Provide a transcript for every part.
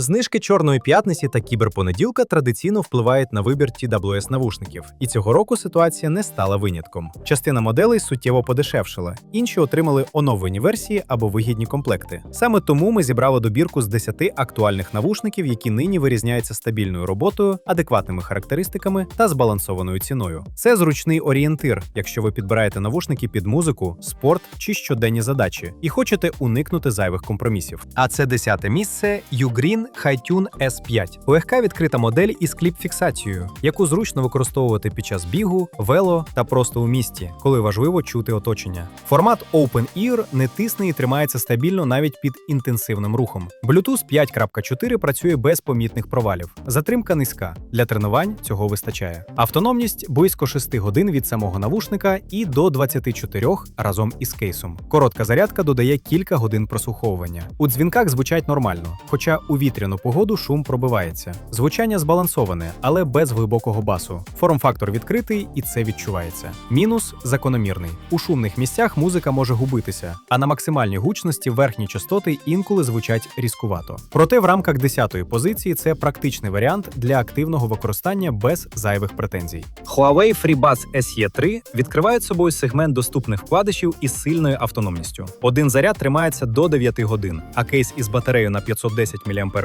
Знижки Чорної п'ятниці та кіберпонеділка традиційно впливають на вибір TWS навушників, і цього року ситуація не стала винятком. Частина моделей суттєво подешевшила, інші отримали оновлені версії або вигідні комплекти. Саме тому ми зібрали добірку з 10 актуальних навушників, які нині вирізняються стабільною роботою, адекватними характеристиками та збалансованою ціною. Це зручний орієнтир, якщо ви підбираєте навушники під музику, спорт чи щоденні задачі, і хочете уникнути зайвих компромісів. А це десяте місце Ugreen HiTune S5. Легка відкрита модель із кліп-фіксацією, яку зручно використовувати під час бігу, вело та просто у місті, коли важливо чути оточення. Формат Open Ear не тисне і тримається стабільно навіть під інтенсивним рухом. Bluetooth 5.4 працює без помітних провалів. Затримка низька. Для тренувань цього вистачає. Автономність близько 6 годин від самого навушника і до 24 разом із кейсом. Коротка зарядка додає кілька годин прослуховування. У дзвінках звучать нормально, хоча у вітряну погоду шум пробивається. Звучання збалансоване, але без глибокого басу. Форм-фактор відкритий, і це відчувається. Мінус закономірний. У шумних місцях музика може губитися, а на максимальній гучності верхні частоти інколи звучать різкувато. Проте в рамках 10-ї позиції це практичний варіант для активного використання без зайвих претензій. Huawei FreeBuds SE3 відкривають собою сегмент доступних вкладишів із сильною автономністю. Один заряд тримається до 9 годин, а кейс із батареєю на 510 мАч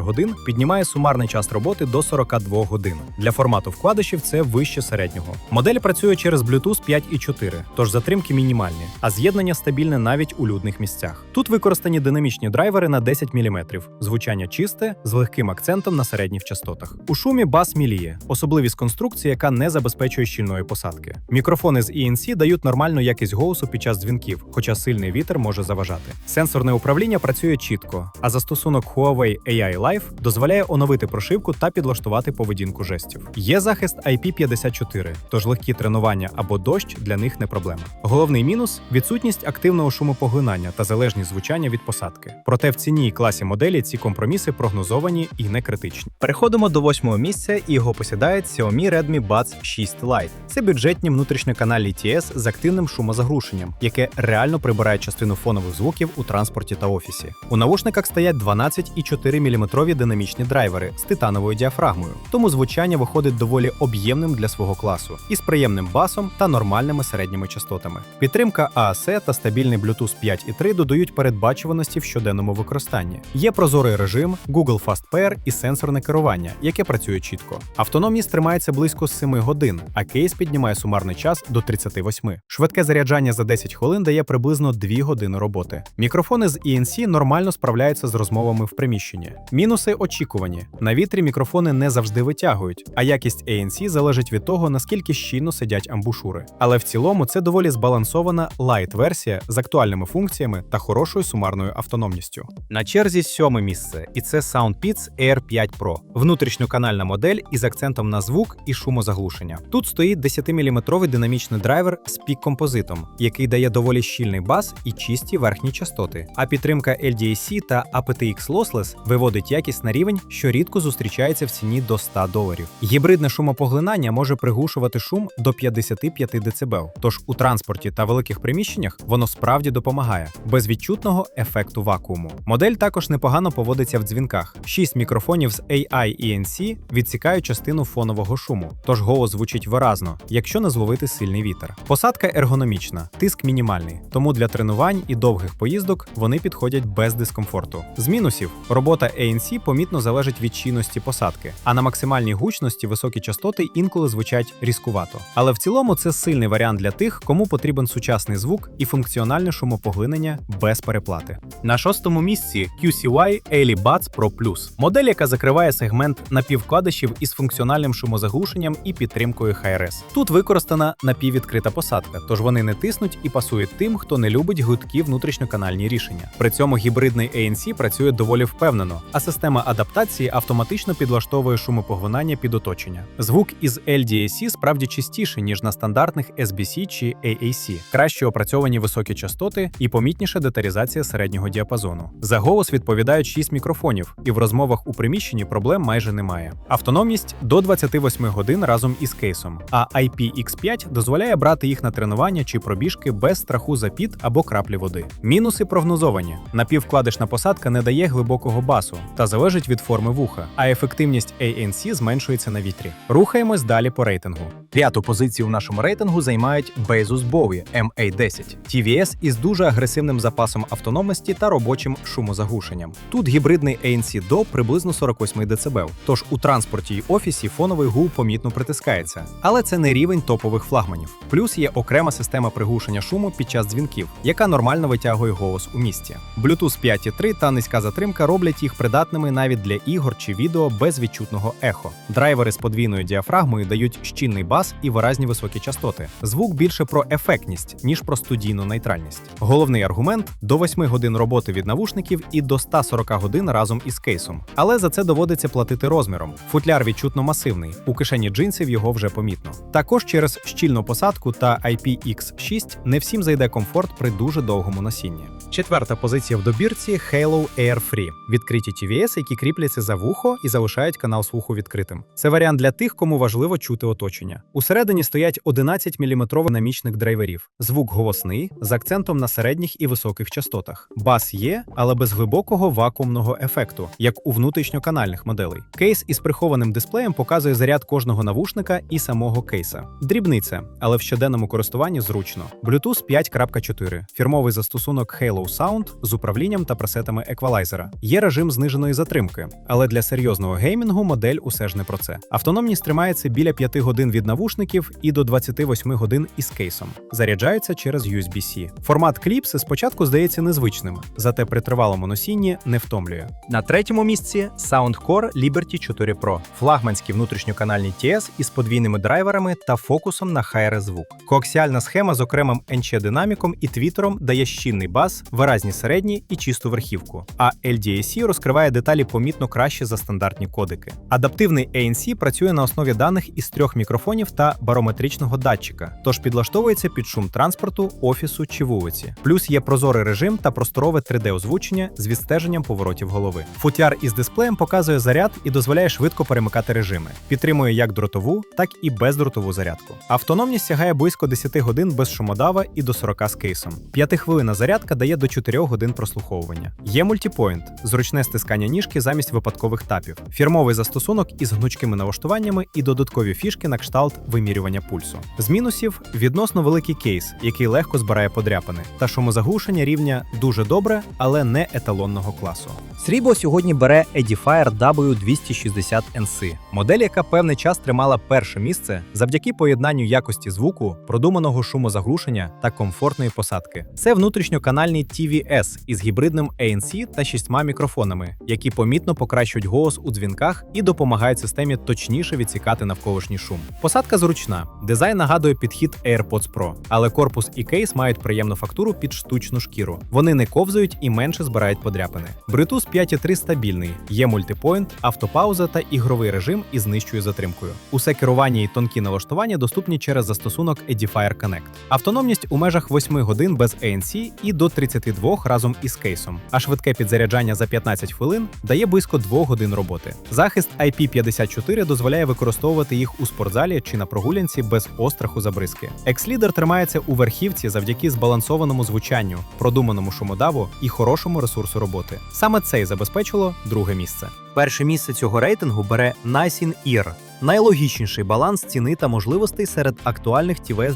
піднімає сумарний час роботи до 42 годин. Для формату вкладишів це вище середнього. Модель працює через Bluetooth 5.4, тож затримки мінімальні, а з'єднання стабільне навіть у людних місцях. Тут використані динамічні драйвери на 10 мм, звучання чисте з легким акцентом на середніх частотах. У шумі бас міліє, особливість конструкції, яка не забезпечує щільної посадки. Мікрофони з ENC дають нормальну якість голосу під час дзвінків, хоча сильний вітер може заважати. Сенсорне управління працює чітко, а застосунок Huawei AI Live дозволяє оновити прошивку та підлаштувати поведінку жестів. Є захист IP54, тож легкі тренування або дощ для них не проблема. Головний мінус відсутність активного шумопоглинання та залежність звучання від посадки. Проте в ціні і класі моделі ці компроміси прогнозовані і не критичні. Переходимо до восьмого місця, і його посідає Xiaomi Redmi Buds 6 Lite. Це бюджетні внутрішньоканальні TS з активним шумозаглушенням, яке реально прибирає частину фонових звуків у транспорті та офісі. У навушниках стоять 12,4 мм динамічні драйвери з титановою діафрагмою, тому звучання виходить доволі об'ємним для свого класу із приємним басом та нормальними середніми частотами. Підтримка AAC та стабільний Bluetooth 5.3 додають передбачуваності в щоденному використанні. Є прозорий режим, Google Fast Pair і сенсорне керування, яке працює чітко. Автономність тримається близько 7 годин, а кейс піднімає сумарний час до 38. Швидке заряджання за 10 хвилин дає приблизно 2 години роботи. Мікрофони з ENC нормально справляються з розмовами в приміщенні. Мінуси очікувані. На вітрі мікрофони не завжди витягують, а якість ANC залежить від того, наскільки щільно сидять амбушури. Але в цілому це доволі збалансована лайт-версія з актуальними функціями та хорошою сумарною автономністю. На черзі сьоме місце, і це SoundPeats Air 5 Pro. внутрішньоканальна модель із акцентом на звук і шумозаглушення. Тут стоїть 10-мм динамічний драйвер з пік-композитом, який дає доволі щільний бас і чисті верхні частоти. А підтримка LDAC та aptX Lossless виводить якість на рівень, що рідко зустрічається в ціні до 100 доларів. Гібридне шумопоглинання може приглушувати шум до 55 дБ, тож у транспорті та великих приміщеннях воно справді допомагає, без відчутного ефекту вакууму. Модель також непогано поводиться в дзвінках. Шість мікрофонів з AI ENC відсікають частину фонового шуму, тож голос звучить виразно, якщо не зловити сильний вітер. Посадка ергономічна, тиск мінімальний, тому для тренувань і довгих поїздок вони підходять без дискомфорту. З мінусів робота ANC помітно залежить від щільності посадки, а на максимальній гучності високі частоти інколи звучать різкувато. Але в цілому це сильний варіант для тих, кому потрібен сучасний звук і функціональне шумопоглинення без переплати. На шостому місці QCY Ailey Buds Pro Plus – модель, яка закриває сегмент напіввкладишів із функціональним шумозаглушенням і підтримкою HRS. Тут використана напіввідкрита посадка, тож вони не тиснуть і пасують тим, хто не любить гудкі внутрішньоканальні рішення. При цьому гібридний ANC працює доволі впевнено, а система адаптації автоматично підлаштовує шумопоглинання під оточення. Звук із LDAC справді чистіший, ніж на стандартних SBC чи AAC, краще опрацьовані високі частоти і помітніша деталізація середнього діапазону. За голос відповідають 6 мікрофонів, і в розмовах у приміщенні проблем майже немає. Автономність до 28 годин разом із кейсом, а IPX5 дозволяє брати їх на тренування чи пробіжки без страху за піт або краплі води. Мінуси прогнозовані: напіввкладишна посадка не дає глибокого басу та Частота залежить від форми вуха, а ефективність ANC зменшується на вітрі. Рухаємось далі по рейтингу. П'яту позицію в нашому рейтингу займають Bezos Bowie MA10. TVS із дуже агресивним запасом автономності та робочим шумозаглушенням. Тут гібридний ANC до приблизно 48 дБ, тож у транспорті й офісі фоновий гул помітно притискається. Але це не рівень топових флагманів. Плюс є окрема система приглушення шуму під час дзвінків, яка нормально витягує голос у місті. Bluetooth 5.3 та низька затримка роблять їх придатними навіть для ігор чи відео без відчутного ехо. Драйвери з подвійною діафрагмою дають щільний бас і виразні високі частоти. Звук більше про ефектність, ніж про студійну нейтральність. Головний аргумент до 8 годин роботи від навушників і до 140 годин разом із кейсом. Але за це доводиться платити розміром. Футляр відчутно масивний, у кишені джинсів його вже помітно. Також через щільну посадку та IPX6 не всім зайде комфорт при дуже довгому носінні. Четверта позиція в добірці Halo Air Free. Відкриті TVS, які кріпляться за вухо і залишають канал слуху відкритим. Це варіант для тих, кому важливо чути оточення. Усередині стоять 11 мм намічник драйверів. Звук голосний з акцентом на середніх і високих частотах. Бас є, але без глибокого вакуумного ефекту, як у внутрішньоканальних моделей. Кейс із прихованим дисплеєм показує заряд кожного навушника і самого кейса. Дрібниця, але в щоденному користуванні зручно. Bluetooth 5.4, фірмовий застосунок Halo Sound з управлінням та пресетами еквалайзера. Є режим зниженої затримки, але для серйозного геймінгу модель усе ж не про це. Автономність тримається біля 5 годин від навушників і до 28 годин із кейсом. Заряджаються через USB-C. Формат кліпси спочатку здається незвичним, зате при тривалому носінні не втомлює. На третьому місці Soundcore Liberty 4 Pro, флагманські внутрішньоканальні TS із подвійними драйверами та фокусом на хайре звук. Коаксіальна схема з окремим NC динаміком і твітером дає щільний бас, виразні середні і чисту верхівку. А LDAC розкриває деталі помітно краще за стандартні кодики. Адаптивний ANC працює на основі даних із трьох мікрофонів та барометричного датчика, тож підлаштовується під шум транспорту, офісу чи вулиці. Плюс є прозорий режим та просторове 3D-озвучення з відстеженням поворотів голови. Футляр із дисплеєм показує заряд і дозволяє швидко перемикати режими. Підтримує як дротову, так і бездротову зарядку. Автономність сягає близько 10 годин без шумодава і до 40 з кейсом. 5 хвилина зарядка дає до 4 годин прослуховування. Є мультіпоінт, зручне стискання ніжки замість випадкових тапів, фірмовий застосунок із гнучкими налаштуваннями і додаткові фішки на кшталт вимірювання пульсу. З мінусів відносно великий кейс, який легко збирає подряпини, та шумозаглушення рівня дуже добре, але не еталонного класу. Срібло сьогодні бере Edifier W260NC, модель, яка певний час тримала перше місце завдяки поєднанню якості звуку, продуманого шумозаглушення та комфортної посадки. Це внутрішньоканальний TVS із гібридним ANC та шістьма мікрофонами, які помітно покращують голос у дзвінках і допомагають системі точніше відсікати навколишній шум. Посадка зручна, дизайн нагадує підхід AirPods Pro, але корпус і кейс мають приємну фактуру під штучну шкіру. Вони не ковзають і менше збирають подряпини. Bluetooth 5.3 стабільний, є мультипоінт, автопауза та ігровий режим із нижчою затримкою. Усе керування і тонкі налаштування доступні через застосунок Edifier Connect. Автономність у межах 8 годин без ANC і до 32 разом із кейсом. А швидке підзаряджання за 15 хвилин дає близько 2 годин роботи. Захист IP54 дозволяє використовувати їх у спортзалі чи на прогулянці без остраху забризки. Екслідер тримається у верхівці завдяки збалансованому звучанню, продуманому шумодаву і хорошому ресурсу роботи. Саме це й забезпечило друге місце. Перше місце цього рейтингу бере Nice in Ear – найлогічніший баланс ціни та можливостей серед актуальних TVS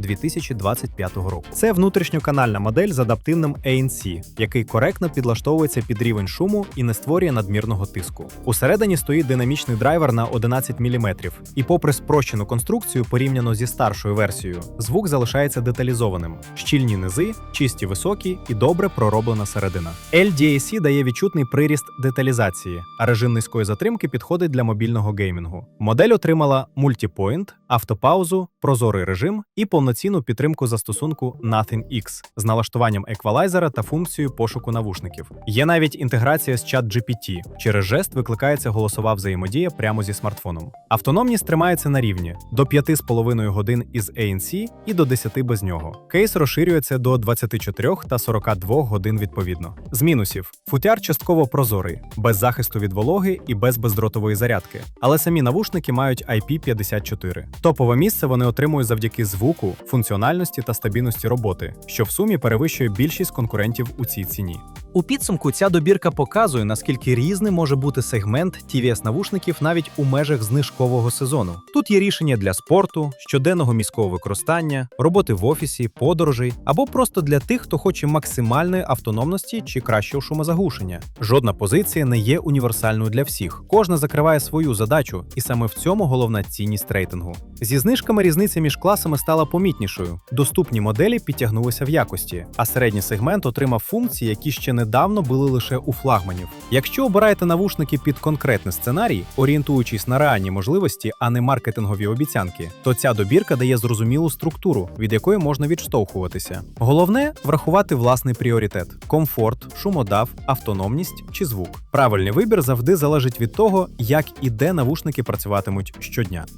2024-2025 року. Це внутрішньоканальна модель з адаптивним ANC, який коректно підлаштовується під рівень шуму і не створює надмірного тиску. Усередині стоїть динамічний драйвер на 11 мм, і, попри спрощену конструкцію порівняно зі старшою версією, звук залишається деталізованим: щільні низи, чисті високі і добре пророблена середина. LDAC дає відчутний приріст деталізації, а режим низької затримки підходить для мобільного геймінгу. Модель отримала мультіпоінт, автопаузу, прозорий режим і повноцінну підтримку застосунку Nothing X з налаштуванням еквалайзера та функцією пошуку навушників. Є навіть інтеграція з ChatGPT. Через жест викликається голосова взаємодія прямо зі смартфоном. Автономність тримається на рівні до 5,5 годин із ANC і до 10 без нього. Кейс розширюється до 24 та 42 годин відповідно. З мінусів футяр частково прозорий, без захисту від вологи і без бездротової зарядки. Десятки. Але самі навушники мають IP54. Топове місце вони отримують завдяки звуку, функціональності та стабільності роботи, що в сумі перевищує більшість конкурентів у цій ціні. У підсумку ця добірка показує, наскільки різним може бути сегмент tvs навушників навіть у межах знижкового сезону. Тут є рішення для спорту, щоденного міського використання, роботи в офісі, подорожей або просто для тих, хто хоче максимальної автономності чи кращого шумозаглушення. Жодна позиція не є універсальною для всіх. Кожна закриває свою задачу, і саме в цьому головна цінність рейтингу. Зі знижками різниця між класами стала помітнішою. Доступні моделі підтягнулися в якості, а середній сегмент отримав функції, які ще недавно були лише у флагманів. Якщо обираєте навушники під конкретний сценарій, орієнтуючись на реальні можливості, а не маркетингові обіцянки, то ця добірка дає зрозумілу структуру, від якої можна відштовхуватися. Головне врахувати власний пріоритет: комфорт, шумодав, автономність чи звук. Правильний вибір завжди залежить від того, як і де навушники працюватимуть щодня.